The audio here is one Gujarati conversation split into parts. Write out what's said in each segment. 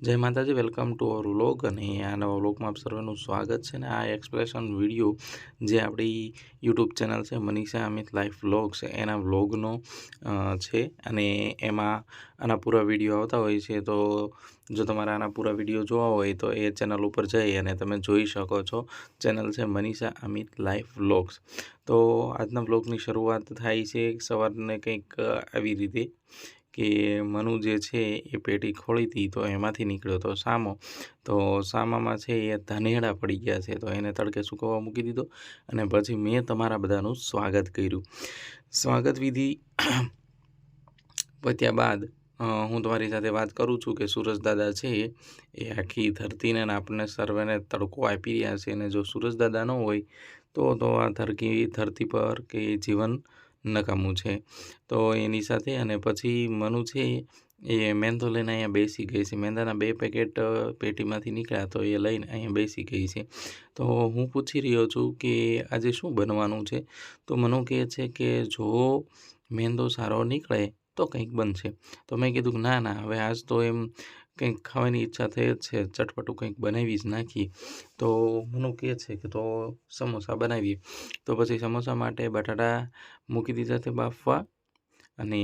જય માતાજી વેલકમ ટુ અવર વ્લોગ અને આ નવા વ્લોગમાં આપ સર્વેનું સ્વાગત છે ને આ એક્સપ્રેશન વીડિયો જે આપણી યુટ્યુબ ચેનલ છે, મનીષા અમિત લાઈફ વ્લોગ્સ એના વ્લોગનો છે. અને એમાં આના પૂરા વીડિયો આવતા હોય છે, તો જો તમારે આના પૂરા વીડિયો જોવા હોય, તો એ ચેનલ ઉપર જઈ અને તમે જોઈ શકો છો. ચેનલ છે મનીષા અમિત લાઈફ વ્લોગ્સ તો આજના વ્લોગની શરૂઆત થાય છે, સવારને કંઈક આવી રીતે. કે મનુ જે છે એ પેટી ખોલી હતી તો એમાંથી નીકળ્યો તો સામો. તો સામામાં છે એ ધનેડા પડી ગયા છે તો એને તડકે સૂકવવા મૂકી દીધો અને પછી મેં તમારા બધાનું સ્વાગત કર્યું. સ્વાગત વિધિ પત્યા બાદ હું તમારી સાથે વાત કરું છું કે સુરજદાદા છે એ આખી ધરતીને આપણને સર્વેને તડકો આપી રહ્યા છે અને જો સુરજદાદા ન હોય તો તો આ ધરકી, ધરતી પર કે જીવન નકામું છે. તો એની સાથે અને પછી મનુ છે એ મેંદો લઈને અહીંયા બેસી ગઈ છે. મેંદાના બે પેકેટ પેટીમાંથી નીકળ્યા તો એ લઈને અહીંયા બેસી ગઈ છે. તો હું પૂછી રહ્યો છું કે આજે શું બનવાનું છે? તો મનુ કહે છે કે જો મેંદો સારો નીકળે તો કંઈક બનશે. તો મેં કીધું ના ના, હવે આજ તો એમ કંઈક ખાવાની ઈચ્છા થઈ છે, ચટપટું કંઈક બનાવી જ નાખીએ, તો મનુ કહે છે કે તો સમોસા બનાવીએ. તો પછી સમોસા માટે બટાટા મૂકી દીધા છે બાફવા અને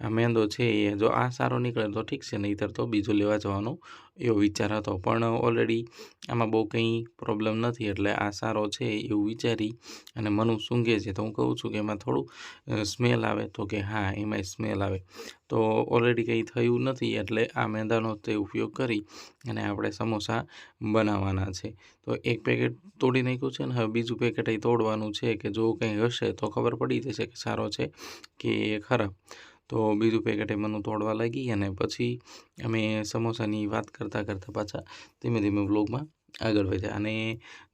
આ મેંદો છે એ. જો આ સારો નીકળે તો ઠીક છે, નહીંતર તો બીજો લેવા જવાનો એવો વિચાર હતો. પણ ઓલરેડી આમાં બહુ કંઈ પ્રોબ્લેમ નથી, એટલે આ સારો છે એવું વિચારી અને મનુ સૂંઘે છે. તો હું કહું છું કે એમાં થોડું સ્મેલ આવે તો કે હા, એમાંય સ્મેલ આવે. તો ઓલરેડી કંઈ થયું નથી, એટલે આ મેંદાનો તે ઉપયોગ કરી અને આપણે સમોસા બનાવવાના છે. તો એક પેકેટ તોડી નાખ્યું છે ને, હવે બીજું પેકેટ એ તોડવાનું છે કે જો કંઈ હશે તો ખબર પડી જશે કે સારો છે કે ખરાબ. તો બીજું પેકેટ એ મને તોડવા લાગી અને પછી અમે સમોસાની વાત કરતાં કરતાં પાછા ધીમે ધીમે વ્લોગમાં આગળ વધ્યા. અને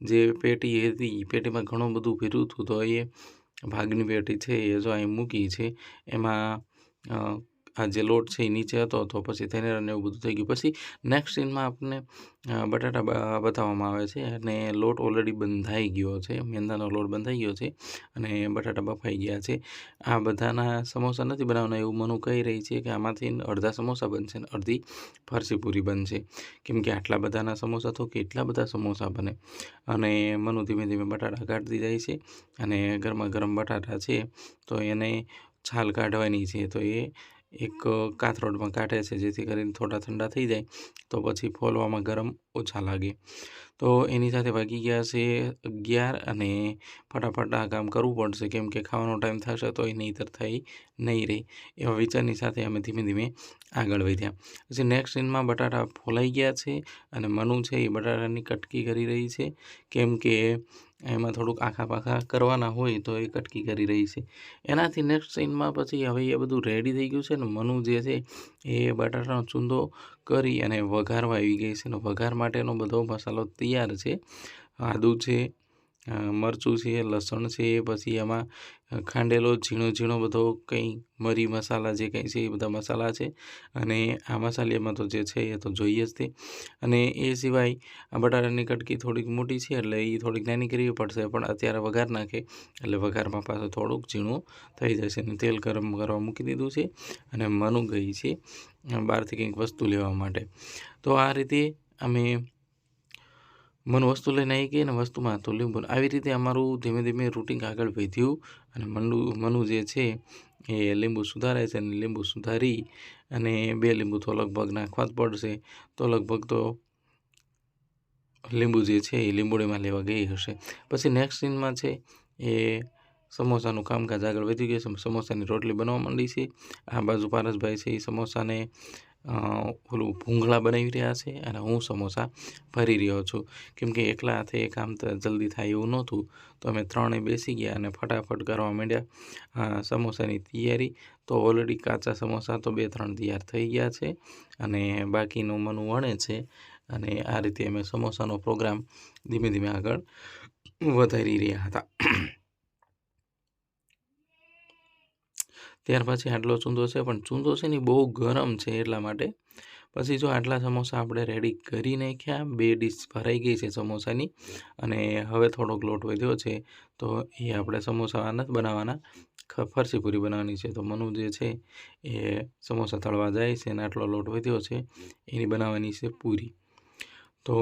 જે પેટી હતી પેટીમાં ઘણું બધું ભર્યું હતું. તો એ ભાગની પેટી છે, એ જો અહીં મૂકી છે, એમાં આ જે લોટ છે એ નીચે હતો તો પછી થેનેરાને એવું બધું થઈ ગયું. પછી નેક્સ્ટ સીનમાં આપણને બટાટા બતાવવામાં આવે છે અને લોટ ઓલરેડી બંધાઈ ગયો છે, મેંદાનો લોટ બંધાઈ ગયો છે અને બટાટા બફાઈ ગયા છે. આ બધાના સમોસા નથી બનાવવાના એવું મનુ કહી રહી છે કે આમાંથી અડધા સમોસા બનશે ને અડધી ફરસી પૂરી બનશે. કેમ કે આટલા બધાના સમોસા તો કેટલા બધા સમોસા બને? અને મનુ ધીમે ધીમે બટાટા કાઢતી જાય છે અને ગરમા ગરમ બટાટા છે તો એને છાલ કાઢવાની છે તો એ એક કાથરોડમાં કાઢે છે, જેથી કરીને થોડા ઠંડા થઈ જાય, તો પછી ફોલવામાં ગરમ ઓછા લાગે. તો એની સાથે વાગી ગયા છે અગિયાર અને ફટાફટ આ કામ કરવું પડશે. કેમ કે ખાવાનો ટાઈમ થશે તો એ નહીંતર થઈ નહીં રહે. એવા વિચારની સાથે અમે ધીમે ધીમે આગળ વધ્યા. પછી નેક્સ્ટ સીનમાં બટાટા ફોલાઈ ગયા છે અને મનુ છે એ બટાટાની કટકી કરી રહી છે. કેમ કે એમાં થોડુંક આખા પાખા કરવાના હોય તો એ કટકી કરી રહી છે. એનાથી નેક્સ્ટ સીનમાં પછી હવે એ બધું રેડી થઈ ગયું છે ને મનુ જે છે એ બટાટાનો ચૂંદો કરી અને વઘારવા આવી ગઈ છે અને વઘાર માટેનો બધો મસાલો તૈયાર છે. આદું છે મરચું છે, લસણ છે, પછી એમાં ખાંડેલો ઝીણો ઝીણો બધો કંઈ મરી મસાલા જે કંઈ છે એ બધા મસાલા છે. અને આ મસાલીમાં તો જે છે એ તો જોઈએ જ તે. અને એ સિવાય બટાટાની કટકી થોડીક મોટી છે એટલે એ થોડીક નાની કરવી પડશે, પણ અત્યારે વઘાર નાખે એટલે વઘારમાં પાછું થોડુંક ઝીણું થઈ જશે. અને તેલ ગરમ કરવા મૂકી દીધું છે અને મનુ ગઈ છે બહારથી કંઈક વસ્તુ લેવા માટે. તો આ રીતે અમે મન વસ્તુ લઈને આવી ગઈ અને વસ્તુમાં તો લીંબુ આવી રીતે અમારું ધીમે ધીમે રૂટિન આગળ વધ્યું અને મનુ મનુ જે છે એ લીંબુ સુધારે છે અને લીંબુ સુધારી અને બે લીંબુ તો લગભગ નાખવા જ પડશે. તો લગભગ તો લીંબુ જે છે એ લીંબોડીમાં લેવા ગઈ હશે. પછી નેક્સ્ટ સીનમાં છે એ સમોસાનું કામકાજ આગળ વધી ગયું છે. સમોસાની રોટલી બનવા માંડી છે. આ બાજુ પારસભાઈ છે એ સમોસાને ઓલું ભૂંગળા બનાવી રહ્યા છે અને હું સમોસા ભરી રહ્યો છું. કેમકે એકલા હાથે એ કામ જલ્દી થાય એવું નહોતું, તો અમે ત્રણેય બેસી ગયા અને ફટાફટ કરવા માંડ્યા. સમોસાની તૈયારી તો ઓલરેડી કાચા સમોસા તો બે ત્રણ તૈયાર થઈ ગયા છે અને બાકીનું મનું વણે છે અને આ રીતે અમે સમોસાનો પ્રોગ્રામ ધીમે ધીમે આગળ વધારી રહ્યા હતા. ત્યાર પછી આટલો ચૂંદો છે, પણ ચૂંદો છે ને બહુ ગરમ છે એટલા માટે. પછી જો આટલા સમોસા આપણે રેડી કરી નાખ્યા, બે ડીશ ભરાઈ ગઈ છે સમોસાની અને હવે થોડોક લોટ વધ્યો છે, તો એ આપણે સમોસા નથી બનાવવાના. ફરસી પૂરી બનાવવાની છે, તો મનુ જે છે એ સમોસા તળવા જાય છે અને આટલો લોટ વધ્યો છે, એની બનાવવાની છે પૂરી. તો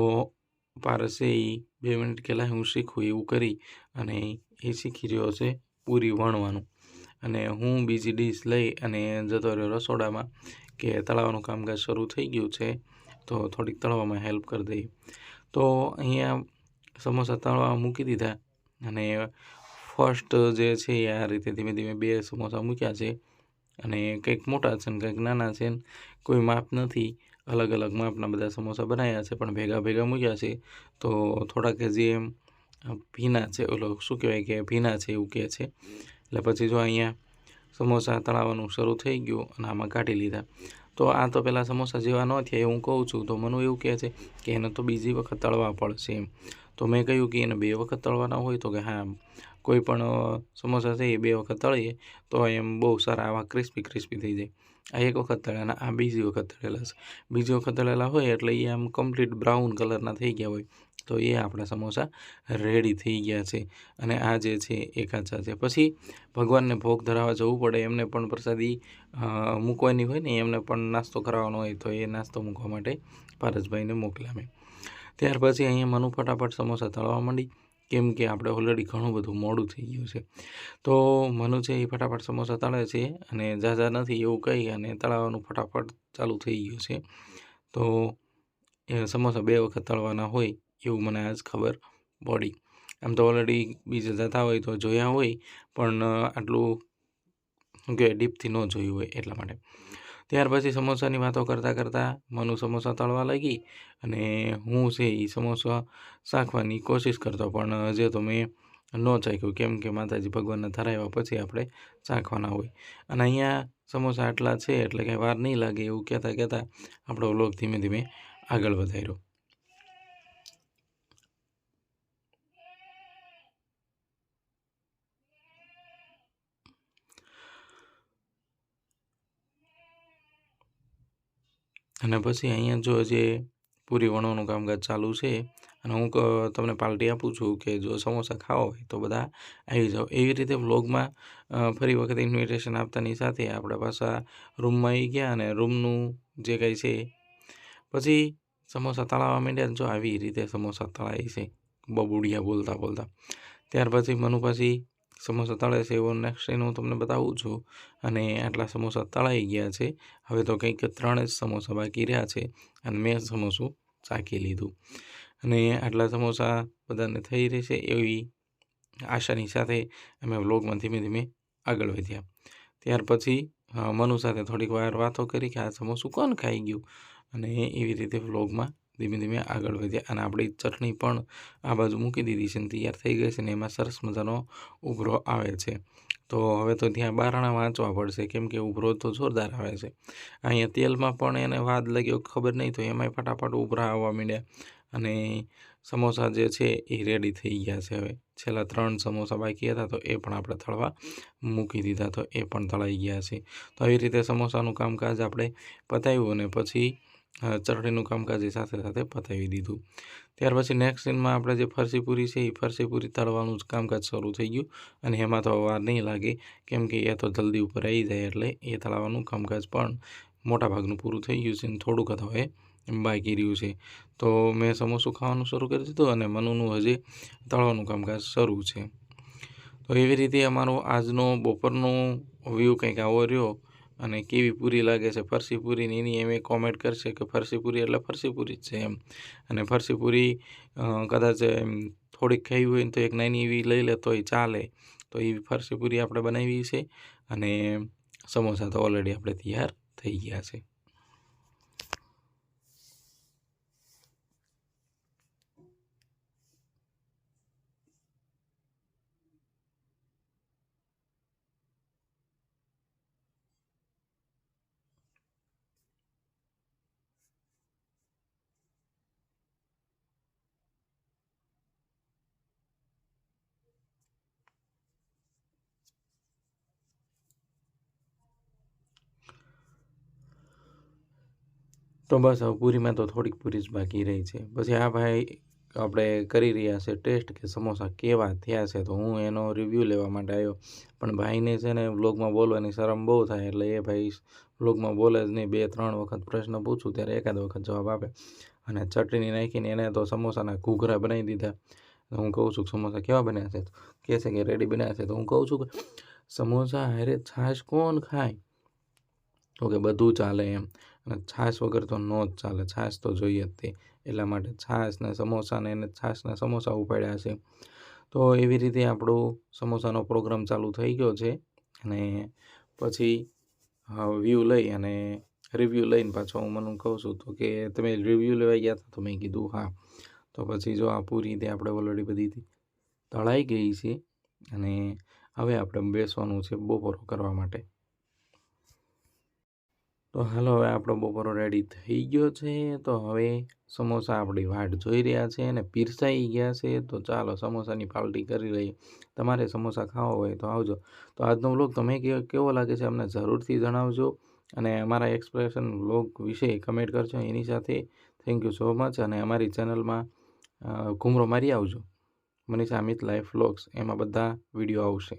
પારસે એ બે મિનિટ પહેલાં હું શીખું એવું કરી અને એ શીખી રહ્યો છે પૂરી વણવાનું. અને હું બીજી ડીશ લઈ અને જતો રહ્યો રસોડામાં કે તળાવનું કામકાજ શરૂ થઈ ગયું છે, તો થોડીક તળવામાં હેલ્પ કરી દઈએ તો અહીંયા સમોસા તળવા મૂકી દીધા અને ફર્સ્ટ જે છે એ આ રીતે ધીમે ધીમે બે સમોસા મૂક્યા છે અને કંઈક મોટા છે ને કંઈક નાના છે ને કોઈ માપ નથી. અલગ અલગ માપના બધા સમોસા બનાવ્યા છે પણ ભેગા ભેગા મૂક્યા છે. તો થોડાક જે ભીના છે, ઓલો શું કહેવાય કે ભીના છે એવું કહે છે. એટલે પછી જો અહીંયા સમોસા તળાવવાનું શરૂ થઈ ગયું અને આમાં કાઢી લીધા. તો આ તો પહેલાં સમોસા જેવા ન થયા હું કહું છું. તો મને એવું કહે છે કે એને તો બીજી વખત તળવા પડશે એમ. તો મેં કહ્યું કે એને બે વખત તળવાના હોય તો કે હા કોઈ પણ સમોસા છે એ બે વખત તળીએ તો એમ બહુ સારા આવા ક્રિસ્પી ક્રિસ્પી થઈ જાય. આ એક વખત તળેલા આ બીજી વખત તળેલા છે. બીજી વખત તળેલા હોય એટલે એ આમ કમ્પ્લીટ બ્રાઉન કલરના થઈ ગયા હોય. તો એ આપણા સમોસા રેડી થઈ ગયા છે. અને આ જે છે એ કાચા છે પછી ભગવાનને ભોગ ધરાવવા જવું પડે, એમને પણ પ્રસાદી મૂકવાની હોય ને, એમને પણ નાસ્તો કરાવવાનો હોય તો એ નાસ્તો મૂકવા માટે પારસભાઈને મોકલામે ત્યાર પછી અહીંયા મનુ ફટાફટ સમોસા તળવા માંડી. કેમ કે આપણે ઓલરેડી ઘણું બધું મોડું થઈ ગયું છે. તો મનુ છે એ ફટાફટ સમોસા તળે છે અને ઝાઝા નથી એવું કહી અને તળાવવાનું ફટાફટ ચાલુ થઈ ગયું છે. તો એ સમોસા બે વખત તળવાના હોય એવું મને આજ ખબર પડી. આમ તો ઓલરેડી બીજે જતા હોય તો જોયા હોય, પણ આટલું કે ડીપથી ન જોયું હોય એટલા માટે. ત્યાર પછી સમોસાની વાતો કરતાં કરતાં મનુ સમોસા તળવા લાગી અને હું છે એ સમોસા શાંખવાની કોશિશ કરતો, પણ હજે તો મેં ન ચાખ્યું. કેમ કે માતાજી ભગવાનને ધરાવ્યા પછી આપણે ચાખવાના હોય. અને અહીંયા સમોસા આટલા છે એટલે કંઈ વાર નહીં લાગે એવું કહેતા કહેતાં આપણો વ્લોગ ધીમે ધીમે આગળ વધાર્યો. અને પછી અહીંયા જો જે પૂરી વણવાનું કામકાજ ચાલુ છે, અને હું તમને પાર્ટી આપું છું કે જો સમોસા ખાવા હોય તો બધા આવી જાઓ. એવી રીતે વ્લોગમાં ફરી વખત ઇન્વિટેશન આપતાની સાથે આપણે પાછા રૂમમાં આવી ગયા અને રૂમનું જે કંઈ છે, પછી સમોસા તળાવવા માંડ્યા જો આવી રીતે સમોસા તળાય છે, બબુડિયા બોલતા બોલતા. ત્યાર પછી મનુ પછી સમોસા તળે છે એવો નેક્સ્ટ સીન હું તમને બતાવું છું. અને આટલા સમોસા તળાઈ ગયા છે. હવે તો કંઈક ત્રણ જ સમોસા બાકી રહ્યા છે. અને મેં સમોસું ચાખી લીધું. અને આટલા સમોસા બધાને થઈ રહેશે એવી આશાની સાથે અમે વ્લોગમાં ધીમે ધીમે આગળ વધ્યા. ત્યાર પછી મનુ સાથે થોડીક વાર વાતો કરી કે આ સમોસું કોણ ખાઈ ગયું? અને એવી રીતે વ્લોગમાં ધીમે ધીમે આગળ વધ્યા અને આપણી ચટણી પણ આ બાજુ મૂકી દીધી છે ને તૈયાર થઈ ગઈ છે ને એમાં સરસ મજાનો ઉભરો આવે છે. તો હવે તો ત્યાં બારણા વાંચવા પડશે, કેમ કે ઉભરો તો જોરદાર આવે છે. અહીંયા તેલમાં પણ એને વાદ લાગ્યો, ખબર નહીં, તો એમાંય ફટાફટ ઉભરા આવવા માંડ્યા. અને સમોસા જે છે એ રેડી થઈ ગયા છે હવે. છેલ્લા ત્રણ સમોસા બાકી હતા, તો એ પણ આપણે તળવા મૂકી દીધા, તો એ પણ તળાઈ ગયા છે. તો આવી રીતે સમોસાનું કામકાજ આપણે પતાવ્યું અને પછી ચટણીનું કામકાજ એ સાથે સાથે પતાવી દીધું. ત્યાર પછી નેક્સ્ટ સીનમાં આપણે જે ફરસીપુરી છે એ ફરસીપુરી તળવાનું જ કામકાજ શરૂ થઈ ગયું અને એમાં તો વાર નહીં લાગે, કેમ કે એ તો જલ્દી ઉપર આવી જાય એટલે એ તળાવવાનું કામકાજ પણ મોટાભાગનું પૂરું થઈ ગયું છે અને થોડુંક હવે બાકી રહ્યું છે. તો મેં સમોસું ખાવાનું શરૂ કરી દીધું અને મનુનું હજી તળવાનું કામકાજ શરૂ છે. તો એવી રીતે અમારો આજનો બપોરનો વ્યૂ કંઈક આવો રહ્યો અને કેવી પૂરી લાગે છે? ફરસી પૂરીની એની એમ કોમેન્ટ કરશે કે ફરસી પૂરી એટલે ફરસી પૂરી જ છે એમ. અને ફરસી પૂરી કદાચ થોડીક ખાઈ હોય તો એક નાની એવી લઈ લે તોય ચાલે. તો એવી ફરસી પૂરી આપણે બનાવી છે અને સમોસા તો ઓલરેડી આપણે તૈયાર થઈ ગયા છે. તો બસ, હવે પૂરીમાં તો થોડીક પૂરી જ બાકી રહી છે. પછી આ ભાઈ આપણે કરી રહ્યા છે ટેસ્ટ કે સમોસા કેવા થયા છે તો હું એનો રિવ્યૂ લેવા માટે આવ્યો. પણ ભાઈને છે ને વ્લોગમાં બોલવાની શરમ બહુ થાય એટલે એ ભાઈ વ્લોગમાં બોલે જ નહીં. બે, ત્રણ વખત પ્રશ્ન પૂછું ત્યારે એકાદ વખત જવાબ આપે. અને ચટણી નાખીને એને તો સમોસાના ઘૂઘરા બનાવી દીધા. હું કહું છું સમોસા કેવા બન્યા છે? કહે છે કે રેડી બન્યા છે. તો હું કહું છું કે સમોસા હારે છાશ કોણ ખાય? તો કે બધું ચાલે એમ. અને છાશ વગર તો ન જ ચાલે. છાશ તો જોઈએ જ તે. એટલા માટે છાશને સમોસાને સમોસા એને છાશના સમોસા ઉપાડ્યા છે. તો એવી રીતે આપણો સમોસાનો પ્રોગ્રામ ચાલુ થઈ ગયો છે અને પછી વ્યૂ લઈ અને રિવ્યૂ લઈને પાછો હું મને કહું છું તો કે તમે રિવ્યૂ લેવા ગયા હતા તો મેં કીધું હા. તો પછી જો આ પૂરી રીતે આપણે ઓલરેડી બધી તળાઈ ગઈ છે અને હવે આપણે બેસવાનું છે બપોરો કરવા માટે. તો હાલો હવે આપણો બપોરો રેડી થઈ ગયો છે. તો હવે સમોસા આપણી વાટ જોઈ રહ્યા છે અને પીરસાઈ ગયા છે. તો ચાલો સમોસાની પાલટી કરી લઈએ. તમારે સમોસા ખાવા હોય તો આવજો. તો આજનો વ્લોગ તમે કેવો લાગે છે અમને જરૂરથી જણાવજો. અને અમારા એક્સપ્રેશન વ્લોગ વિશે કમેન્ટ કરજો એની સાથે. થેન્ક યુ સો મચ અને અમારી ચેનલમાં ઘૂમરો મારી આવજો. મનીષા અમિત લાઈફ વ્લોગ્સ એમાં બધા વીડિયો આવશે.